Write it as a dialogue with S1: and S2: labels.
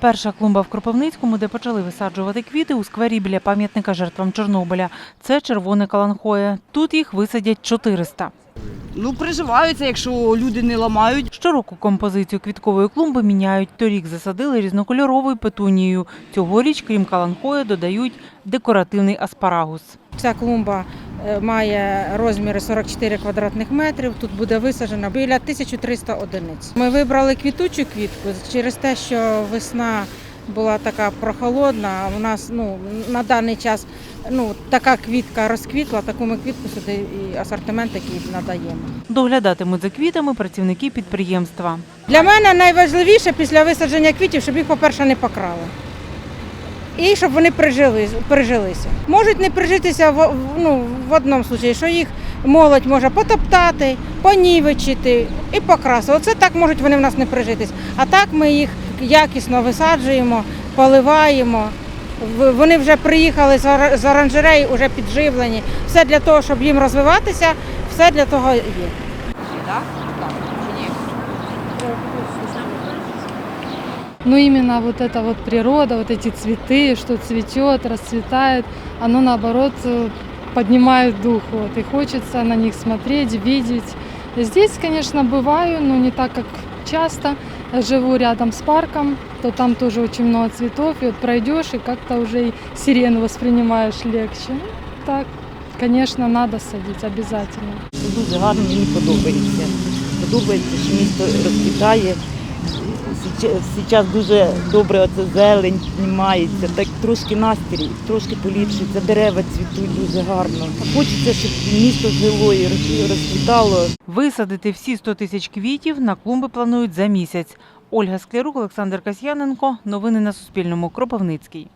S1: Перша клумба в Кропивницькому, де почали висаджувати квіти у сквері біля пам'ятника жертвам Чорнобиля. Це червоне каланхоє. Тут їх висадять 400.
S2: Ну, приживаються, якщо люди не ламають.
S1: Щороку композицію квіткової клумби міняють. Торік засадили різнокольоровою петунією. Цьогоріч, крім каланхої, додають декоративний аспарагус.
S3: Ця клумба має розміри 44 квадратних метрів. Тут буде висаджено біля 1300 одиниць. Ми вибрали квітучу квітку через те, що весна була така прохолодна. У нас ну на даний час ну така квітка розквітла, таку ми квітку сюди і асортимент який надаємо.
S1: Доглядатимуть за квітами працівники підприємства.
S3: Для мене найважливіше після висадження квітів, щоб їх, по-перше, не покрали. І щоб вони прижили, прижилися. Можуть не прижитися в, в- ну, в одному випадку, що їх молодь може потоптати, понівечити і покрасити. Оце так можуть вони в нас не прижитись. А так ми їх якісно висаджуємо, поливаємо. Вони вже приїхали з з оранжереї, вже підживлені. Все для того, щоб їм розвиватися, все для того є.
S2: Так? Так. Чи ні?
S4: Но именно вот эта вот природа, вот эти цветы, что цветет, расцветает, оно наоборот э, поднимает дух. Вот, и хочется на них смотреть, видеть. Здесь, конечно, бываю, но не так, как часто. Я живу рядом с парком, то там тоже очень много цветов. И вот пройдешь, и как-то уже и сирену воспринимаешь легче. Ну, так, конечно, надо садить обязательно.
S5: Дуже гарно мені подобається. Подобається, що місто розквітає. Зараз дуже добре оце зелень знімається, так трошки настрій, трошки поліпшується, дерева цвітуть дуже гарно. Хочеться, щоб місто жило і розцвітало.
S1: Висадити всі 100 тисяч квітів на клумби планують за місяць. Ольга Склярук, Олександр Касьяненко. Новини на Суспільному. Кропивницький.